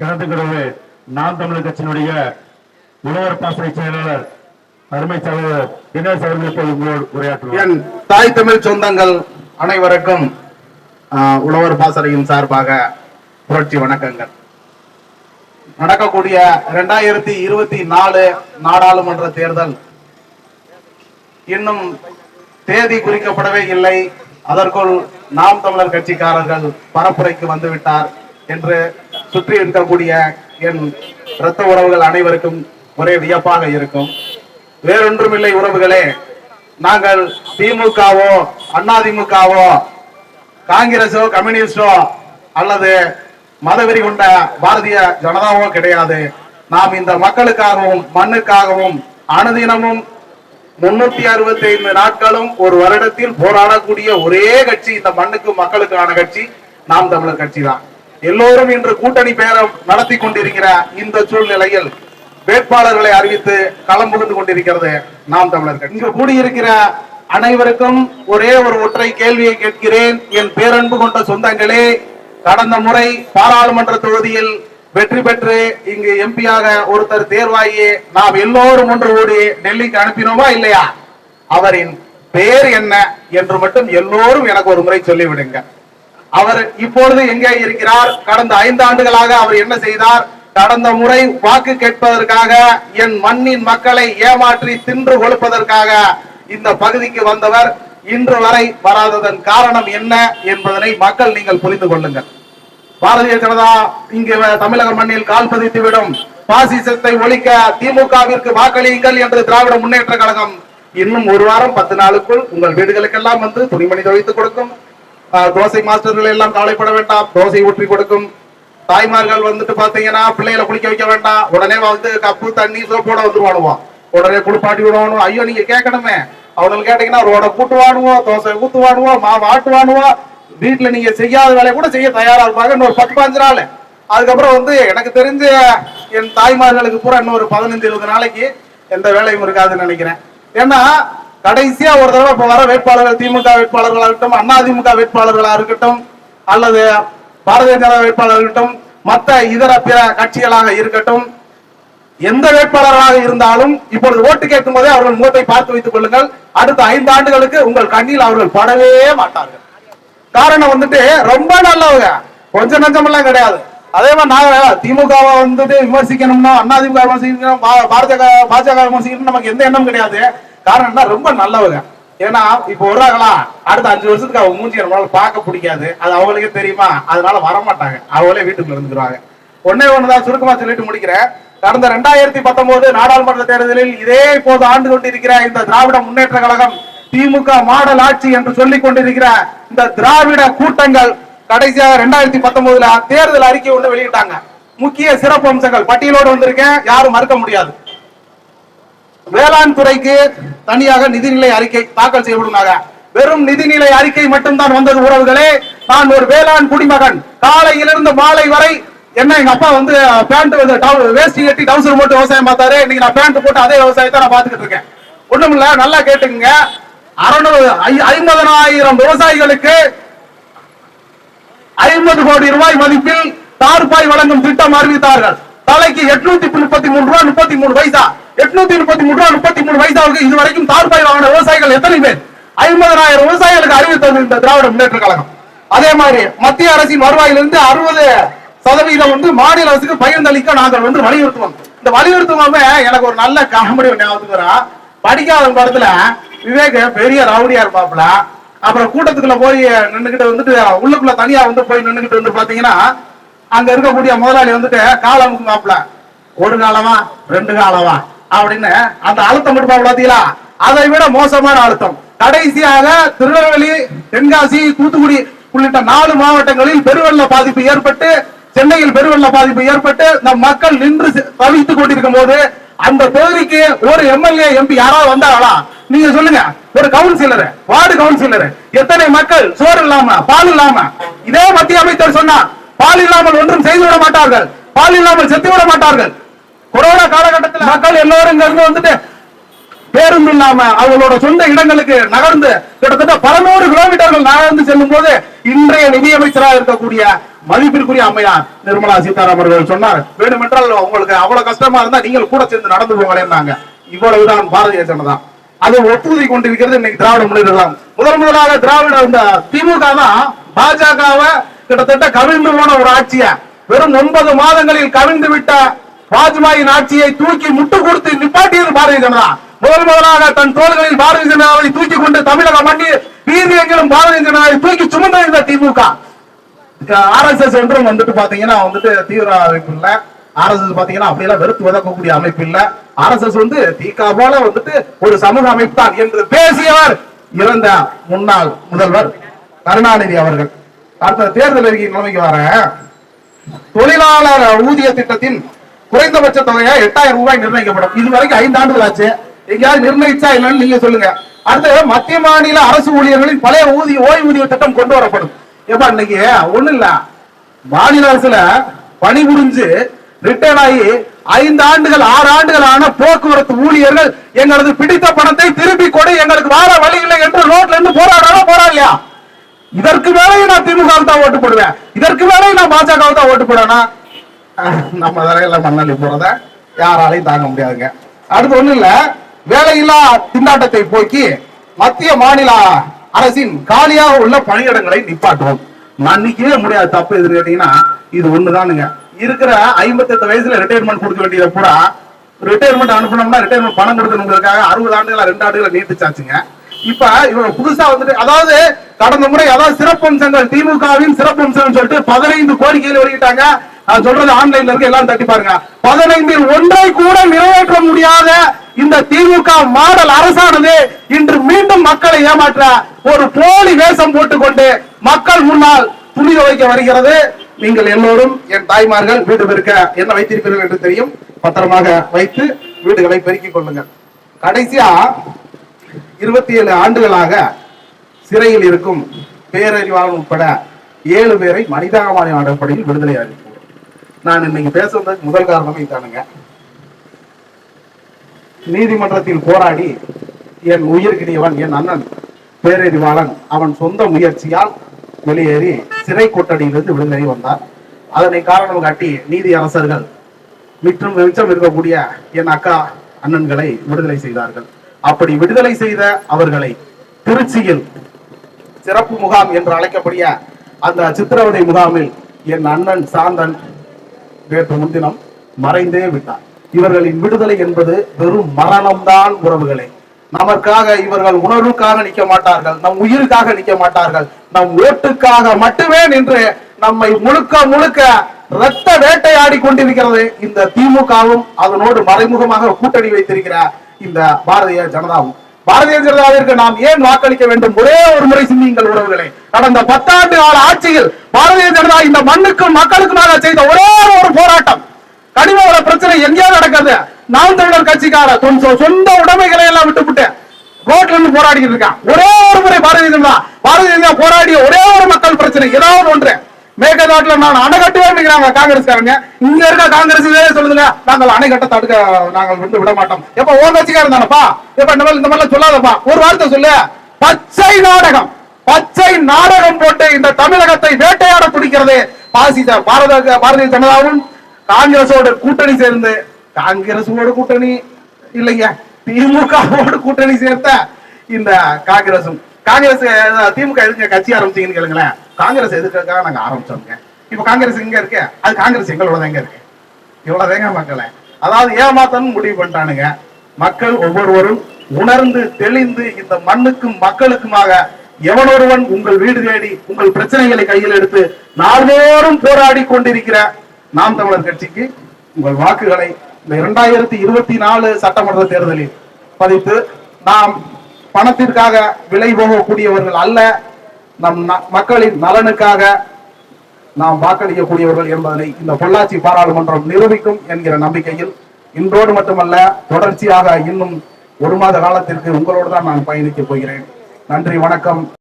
கலந்து கொள்வது நாம் தமிழர் கட்சியினுடைய உழவர் பாசறை செயலாளர் அருமை தலைவர் தினேஷ் அவர்களுக்கு உங்களோடு உரையாற்றுவார். என் தாய் தமிழ் சொந்தங்கள் அனைவருக்கும் ஆஹ், உழவர் பாசறையின் சார்பாக புரட்சி வணக்கங்கள். நடக்கக்கூடிய இரண்டாயிரத்தி இருபத்தி நாலு நாடாளுமன்ற தேர்தல் இன்னும் தேதி குறிக்கப்படவே இல்லை. அதற்குள் நாம் தமிழர் கட்சிக்காரர்கள் பரப்புரைக்கு வந்துவிட்டார் என்று சுற்றி இருக்கக்கூடிய என் இரத்த உறவுகள் அனைவருக்கும் ஒரே வியப்பாக இருக்கும். வேறொன்றுமில்லை உறவுகளே நாங்கள் திமுகவோ அதிமுகவோ காங்கிரஸோ கம்யூனிஸ்டோ அல்லது மதவெறி கொண்ட பாரதிய ஜனதாவோ கிடையாது. நாம் இந்த மக்களுக்காகவும் மண்ணுக்காகவும் அனுதினமும் முன்னூத்தி அறுபத்தி ஐந்து நாட்களும் ஒரு வருடத்தில் போராடக்கூடிய ஒரே கட்சி இந்த மண்ணுக்கு மக்களுக்கான கட்சி நாம் தமிழர் கட்சி தான் எல்லோரும் இன்று கூட்டணி பேரம் நடத்தி கொண்டிருக்கிற இந்த சூழ்நிலையில் வேட்பாளர்களை அறிவித்து களம் புகுந்து கொண்டிருக்கிறது நாம் தமிழர்கள். இங்கு கூடியிருக்கிற அனைவருக்கும் ஒரே ஒரு ஒற்றை கேள்வியை கேட்கிறேன். என் பேரன்பு கொண்ட சொந்தங்களே கடந்த முறை பாராளுமன்ற தொகுதியில் வெற்றி பெற்று இங்கு எம்பியாக ஒருத்தர் தேர்வாகி நாம் எல்லோரும் ஒன்று கூடி டெல்லிக்கு அனுப்பினோமா இல்லையா? அவரின் பெயர் என்ன என்று மட்டும் எல்லோரும் எனக்கு ஒரு முறை சொல்லிவிடுங்க. அவர் இப்பொழுது எங்கே இருக்கிறார்? கடந்த ஐந்து ஆண்டுகளாக அவர் என்ன செய்தார்? கடந்த முறை வாக்கு கேட்பதற்காக என் மண்ணின் மக்களை ஏமாற்றி தின்று கொழுப்பதற்காக இந்த பகுதிக்கு வந்தவர் இன்று வரை வராததன் காரணம் என்ன என்பதனை மக்கள் நீங்கள் புரிந்து கொள்ளுங்கள். பாரதிய ஜனதா இங்கு தமிழக மண்ணில் கால் பதித்து விடும் பாசிசத்தை ஒழிக்க திமுகவிற்கு வாக்களியுங்கள் என்று திராவிட முன்னேற்ற கழகம் இன்னும் ஒரு வாரம் பத்து நாளுக்குள் உங்கள் வீடுகளுக்கெல்லாம் வந்து துணிமணி துவைத்து கொடுக்கும். தோசை மாஸ்டர்கள் எல்லாம் கவலைப்பட வேண்டாம். தோசை ஊற்றி கொடுக்கும். தாய்மார்கள் வந்துட்டு பாத்தீங்கன்னா பிள்ளைகளை குளிக்க வைக்க வேண்டாம். உடனே வந்து கப்பு தண்ணி சோப்போட வந்துருவானுவோம் உடனே குளிப்பாட்டி விடுவானும் ஐயோ நீங்க கேட்கணுமே. அவனுக்கு கேட்டீங்கன்னா ரோட கூட்டுவானுவோம் தோசை ஊத்துவானுவோம் மாவு ஆட்டுவானுவோம் வீட்டுல நீங்க செய்யாத வேலையை கூட செய்ய தயாரா இருப்பாங்க. இன்னொரு பத்து பாஞ்சு நாள். அதுக்கப்புறம் வந்து எனக்கு தெரிஞ்ச என் தாய்மார்களுக்கு பூரா இன்னொரு பதினஞ்சு இருபது நாளைக்கு எந்த வேலையும் இருக்காதுன்னு நினைக்கிறேன். ஏன்னா கடைசியா ஒரு தடவை இப்ப வர வேட்பாளர்கள் திமுக வேட்பாளர்களா இருக்கட்டும் அண்ணா திமுக வேட்பாளர்களா இருக்கட்டும் அல்லது பாரதிய ஜனதா வேட்பாளர் இருக்கட்டும் மற்ற இதர பிற கட்சிகளாக இருக்கட்டும் எந்த வேட்பாளராக இருந்தாலும் இப்பொழுது ஓட்டு கேட்கும் போதே அவர்கள் முகத்தை பார்த்து வைத்துக் கொள்ளுங்கள். அடுத்த ஐந்து ஆண்டுகளுக்கு உங்கள் கண்ணில் அவர்கள் படவே மாட்டார்கள். காரணம் வந்துட்டு ரொம்ப நல்லவங்க. கொஞ்சம் நஞ்சமெல்லாம் கிடையாது. அதே மாதிரி நாங்கள் திமுகவை வந்துட்டு விமர்சிக்கணும்னா அண்ணாதிமுக விமர்சிக்கணும் பாரதிய பாஜக விமர்சிக்கணும் நமக்கு எந்த எண்ணம் கிடையாது. காரணம் ரொம்ப நல்லவங்க. ஏன்னா இப்ப வருவாங்களா அடுத்த அஞ்சு வருஷத்துக்கு அவங்க மூஞ்சி நம்மளால பார்க்க பிடிக்காது. அது அவங்களுக்கே தெரியுமா? அதனால வரமாட்டாங்க. அவங்களே வீட்டுக்குள்ள இருந்துருவாங்க. ஒன்னே ஒண்ணுதான் சுருக்கமா சொல்லிட்டு முடிக்கிறேன். கடந்த ரெண்டாயிரத்தி பத்தொன்பது நாடாளுமன்ற தேர்தலில் இதே இப்போது ஆண்டு கொண்டிருக்கிற இந்த திராவிட முன்னேற்ற கழகம் திமுக மாடல் ஆட்சி என்று சொல்லிக் கொண்டிருக்கிற இந்த திராவிட கூட்டங்கள் கடைசியாக ரெண்டாயிரத்தி பத்தொன்பதுல தேர்தல் அறிக்கை ஒன்று வெளியிட்டாங்க. முக்கிய சிறப்பு அம்சங்கள் பட்டியலோடு வந்திருக்கேன். யாரும் மறுக்க முடியாது. வேளாண் துறைக்கு தனியாக நிதிநிலை அறிக்கை தாக்கல் செய்யப்படுனாங்க வெறும் நிதிநிலை அறிக்கை மட்டும்தான் வந்தது உறவுகளே. நான் ஒரு வேளாண் குடிமகன். காலையிலிருந்து மாலை வரை என்ன எங்க அப்பா வந்து பேண்ட் வந்து டவு- வேஷ்டி கட்டி டவுசர் போட்டு விவசாயம் பார்த்தாரு. இன்னைக்கு நான் பேண்ட் போட்டு அதே விவசாயத்தை நான் பாத்துக்கிட்டு இருக்கேன். ஒண்ணுமில்ல நல்லா கேட்டுங்க அறுநூறு ஐம்பதனாயிரம் விவசாயிகளுக்கு ஐம்பது கோடி ரூபாய் மதிப்பில் தார்பாய் வழங்கும் திட்டம் அறிவித்தார்கள். தலைக்கு எட்நூத்தி முப்பத்தி மூணு ரூபாய் முப்பத்தி மூணு பைசா. எட்நூத்தி முப்பத்தி மூணு ரூபா முப்பத்தி மூணு வயசாவுக்கு இது வரைக்கும் தார்பாய் வாங்கின விவசாயிகள் எத்தனை பேர்? ஐம்பதனாயிரம் விவசாயிகளுக்கு அறிவித்தது இந்த திராவிட முன்னேற்ற கழகம். அதே மாதிரி மத்திய அரசின் வருவாயிலிருந்து அறுபது சதவீதம் வந்து மாநில அரசுக்கு பகிர்ந்தளிக்க நாங்கள் வந்து வலியுறுத்துவோம். இந்த வலியுறுத்துவோமே எனக்கு ஒரு நல்ல காமெடி ஞாபகத்துக்கு வரும் படிக்காத படத்துல விவேக பெரிய ரவுடியா இருப்பாப்ல அப்புறம் கூட்டத்துக்குள்ள போய் நின்றுகிட்டு வந்துட்டு உள்ளுக்குள்ள தனியா வந்து போய் நின்றுகிட்டு வந்து பாத்தீங்கன்னா அங்க இருக்கக்கூடிய முதலாளி வந்துட்டு காலம் மாப்பிள. ஒரு காலமா ரெண்டு காலமா. அப்படின்னு அந்த அழுத்தம் மட்டும் பாத்தீங்களா? அதை விட மோசமான அழுத்தம். கடைசியாக திருநெல்வேலி தென்காசி தூத்துக்குடி உள்ளிட்ட நாலு மாவட்டங்களில் பெருவெள்ள பாதிப்பு ஏற்பட்டு சென்னையில் பெருவெள்ள பாதிப்பு ஏற்பட்டு நம் மக்கள் நின்று தவித்துக் கொண்டிருக்கும் போது அந்த தொகுதிக்கு ஒரு எம்எல்ஏ எம்பி யாராவது வந்தாங்களா? நீங்க சொல்லுங்க. ஒரு கவுன்சிலர் வார்டு கவுன்சிலர் எத்தனை மக்கள் சோறு இல்லாம பால் இல்லாம இதே மத்திய அமைச்சர் சொன்னார். பால் இல்லாமல் ஒன்றும் செய்து விட மாட்டார்கள். பால் இல்லாமல் செத்து விட மாட்டார்கள். கொரோனா காலகட்டத்தில் மக்கள் எல்லோரும் இங்க இருந்து வந்துட்டு பேருந்து இல்லாம அவங்களோட சொந்த இடங்களுக்கு நகர்ந்து கிட்டத்தட்ட பல கிலோமீட்டர்கள் நகர்ந்து செல்லும் போது இன்றைய நிதியமைச்சராக இருக்கக்கூடிய மதிப்பிற்குரிய அம்மையார் நிர்மலா சீதாராமன் அவர்கள் சொன்னார் வேண்டுமென்றால் உங்களுக்கு அவ்வளவு கஷ்டமா இருந்தா நீங்கள் கூட சேர்ந்து நடந்து போகிறேன்னாங்க இவ்வளவுதான் பாரதிய ஜனதா. அது ஒப்புதல் கொண்டிருக்கிறது இன்னைக்கு திராவிட முன்னேற்றம் முதல் முதலாக திராவிட இந்த திமுக தான் பாஜகவை கிட்டத்தட்ட கவிழ்ந்து போன ஒரு ஆட்சியை. வெறும் ஒன்பது மாதங்களில் கவிழ்ந்து விட்ட வாஜ்பாயின் ஆட்சியை தூக்கி முட்டு கொடுத்து நிப்பாட்டியது பாரதிய ஜனதா. முதல் முதலாக தன் தோள்களில் பாரதிய ஜனதாவை தூக்கி கொண்டு தமிழக மண்ணில் வீதி எங்கிலும் பாரதிய ஜனதாவை தூக்கி சுமந்த இந்த திமுக. ஆர்எஸ்எஸ் என்றும் வந்துட்டு பாத்தீங்கன்னா வந்துட்டு தீவிர அமைப்பு இல்ல. ஆர்எஸ்எஸ் பாத்தீங்கன்னா அப்படியெல்லாம் வெறுத்து வதக்கக்கூடிய அமைப்பு இல்ல. ஆர்எஸ்எஸ் வந்து தீகா போல வந்துட்டு ஒரு சமூக அமைப்பு தான் என்று பேசியவர் இறந்த முன்னாள் முதல்வர் கருணாநிதி அவர்கள். அடுத்த தேர்தல் அறிக்கை நிலைமைக்கு வர. தொழிலாளர் ஊதிய திட்டத்தின் குறைந்தபட்ச தொகையா எட்டாயிரம் ரூபாய் நிர்ணயிக்கப்படும். இது வரைக்கும் ஐந்து ஆண்டுகள் ஆச்சு. எங்கேயாவது நிர்ணயிச்சா இல்லைன்னு நீங்க சொல்லுங்க. அடுத்து மத்திய மாநில அரசு ஊழியர்களின் பழைய ஊதிய ஓய்வூதிய திட்டம் கொண்டு வரப்படும். ஏப்பா இன்னைக்கு ஒண்ணு இல்ல. மாநில அரசுல பணிபுரிஞ்சு ரிட்டர்ன் ஆகி ஐந்து ஆண்டுகள் ஆறு ஆண்டுகள் ஆன போக்குவரத்து ஊழியர்கள் எங்களது பிடித்த பணத்தை திருப்பி கொடு எங்களுக்கு வார வழி இல்லை என்று ரோட்ல இருந்து போராடாலும் போராடலையா இதற்கு மேலேயும் நான் திமுக தான் ஓட்டு போடுவேன். இதற்கு மேலேயும் நான் பாஜக தான் ஓட்டு போடுவேனா? நம்ம தரையில மண்ணள்ளி போறத யாராலையும் தாங்க முடியாதுங்க. அடுத்து ஒண்ணு இல்ல வேலையில்லா திண்டாட்டத்தை போக்கி மத்திய மாநில அரசின் காலியாக உள்ள பணியிடங்களை நிப்பாட்டுவோம். மன்னிக்கவே முடியாது தப்பு எதுன்னு கேட்டீங்கன்னா இது ஒண்ணுதானுங்க. இருக்கிற ஐம்பத்தி எட்டு வயசுல ரிட்டையர்மெண்ட் கொடுக்க வேண்டியதை பூரா ரிட்டையர்மெண்ட் அனுப்பணும்னா ரிட்டையர்மெண்ட் பணம் கொடுக்கணுங்கிறதுக்காக அறுபது ஆண்டுகளா ரெண்டு ஆண்டுகளை நீட்டிச்சாச்சுங்க. இப்ப இவங்க புதுசா வந்துட்டு அதாவது கடந்த முறை அதாவது சிறப்பம்சங்கள் திமுகவின் சிறப்பம்சம் சொல்லிட்டு பதினைந்து கோரிக்கைகள் வெளியிட்டாங்க. நான் சொல்றது ஆன்லைன்ல இருக்கு எல்லாம் தட்டி பாருங்க. பதினைந்தில் ஒன்றை கூட நிறைவேற்ற முடியாத இந்த திமுக மாடல் அரசானது இன்று மீண்டும் மக்களை ஏமாற்ற ஒரு போலி வேஷம் போட்டுக்கொண்டு மக்கள் முன்னால் துணித வைக்க வருகிறது. நீங்கள் எல்லோரும் என் தாய்மார்கள் வீடு பெருக்க என்ன வைத்திருப்பீர்கள் என்று தெரியும். பத்திரமாக வைத்து வீடுகளை பெருக்கிக் கொள்ளுங்கள். கடைசியா இருபத்தி ஏழு ஆண்டுகளாக சிறையில் இருக்கும் பேரறிவாளன் உட்பட ஏழு பேரை மனிதாபிமான அடிப்படையில் விடுதலை அறிவிப்போம் நான் இன்னைக்கு பேசுறதுக்கு முதல் காரணமே இதானுங்க. நீதிமன்றத்தில் போராடி என் உயிர்கிணியவன் என் அண்ணன் பேரறிவாளன் அவன் சொந்த முயற்சியால் வெளியேறி சிறை கொட்டடியிலிருந்து விடுதலை வந்தார் அதனை காரணம் காட்டி நீதி அரசர்கள் மிற்றும் மிச்சம் இருக்கக்கூடிய என் அக்கா அண்ணன்களை விடுதலை செய்தார்கள். அப்படி விடுதலை செய்த அவர்களை திருச்சியில் சிறப்பு முகாம் என்று அழைக்கக்கூடிய அந்த சித்திரவதை முகாமில் என் அண்ணன் சாந்தன் நேற்று முன்தினம் மறைந்தே விட்டார். இவர்களின் விடுதலை என்பது வெறும் மரணம்தான் உறவுகளே. நமக்காக இவர்கள் உணர்வுக்காக நிற்க மாட்டார்கள் நம் உயிருக்காக நிற்க மாட்டார்கள் நம் ஓட்டுக்காக மட்டுமே நின்று நம்மை முழுக்க முழுக்க ரத்த வேட்டையாடி கொண்டிருக்கிறது இந்த திமுகவும் அதனோடு மறைமுகமாக கூட்டணி வைத்திருக்கிற இந்த பாரதிய ஜனதாவும். பாரதிய ஜனதாவிற்கு நாம் ஏன் வாக்களிக்க வேண்டும்? ஒரே ஒரு முறை சிந்தியுங்கள் உறவுகளே. கடந்த பத்தாண்டு கால ஆட்சியில் பாரதிய ஜனதா இந்த மண்ணுக்கும் மக்களுக்குமாக செய்த ஒரே ஒரு போராட்டம். கனிமவள பிரச்சனை எங்கேயாவது நடக்கிறது நாம் தமிழர் கட்சிக்கார சொ- சொந்த உடைமைகளை எல்லாம் விட்டுவிட்டு ரோட்ல இருந்து போராடி இருக்கான். ஒரே ஒரு முறை பாரதிய ஜனதா. பாரதிய ஜனதா போராடிய ஒரே ஒரு மக்கள் பிரச்சனை. ஏதாவது ஒன்று நான் அணை கட்டுவேன் காங்கிரஸ்காரங்க. இங்க இருக்க காங்கிரஸ் இதே சொல்லுங்க நாங்கள் அணை கட்ட தடுக்க நாங்கள் வந்து விட மாட்டோம். எப்ப ஓ கட்சிக்காரன் தானப்பா? எப்ப இந்த மாதிரி இந்த மாதிரிலாம் சொல்லாதப்பா. ஒரு வார்த்தை சொல்லு. பச்சை நாடகம். பச்சை நாடகம் போட்டு இந்த தமிழகத்தை வேட்டையாட துடிக்கிறது பாசித பாரத பாரதிய ஜனதாவும் காங்கிரஸோட கூட்டணி சேர்ந்து காங்கிரஸோட கூட்டணி இல்லைங்க திமுகவோட கூட்டணி சேர்த்த இந்த காங்கிரசும் காங்கிரஸ் திமுக எதுக்கு கட்சி ஆரம்பிச்சீங்கன்னு கேளுங்களேன். காங்கிரஸ் எதுக்காக நாங்க ஆரம்பிச்சோங்க இப்ப காங்கிரஸ் எங்க இருக்கு அது காங்கிரஸ் எங்களோட எங்க இருக்கு. இவ்வளவுதாங்க மக்களை. அதாவது ஏமாத்தன்னு முடிவு பண்ணிட்டானுங்க. மக்கள் ஒவ்வொருவரும் உணர்ந்து தெளிந்து இந்த மண்ணுக்கும் மக்களுக்குமாக எவனொருவன் உங்கள் வீடு தேடி உங்கள் பிரச்சனைகளை கையில் எடுத்து நாள்தோறும் போராடி கொண்டிருக்கிற நாம் தமிழர் கட்சிக்கு உங்கள் வாக்குகளை இந்த இரண்டாயிரத்தி இருபத்தி நாலு சட்டமன்ற தேர்தலில் பதித்து நாம் பணத்திற்காக விலை போகக்கூடியவர்கள் அல்ல நம் ந- மக்களின் நலனுக்காக நாம் வாக்களிக்கக்கூடியவர்கள் என்பதனை இந்த பொள்ளாச்சி பாராளுமன்றம் நிரூபிக்கும் என்கிற நம்பிக்கையில் இன்றோடு மட்டுமல்ல தொடர்ச்சியாக இன்னும் ஒரு மாத காலத்திற்கு உங்களோடு தான் நான் பயணிக்கப் போகிறேன். நன்றி வணக்கம்.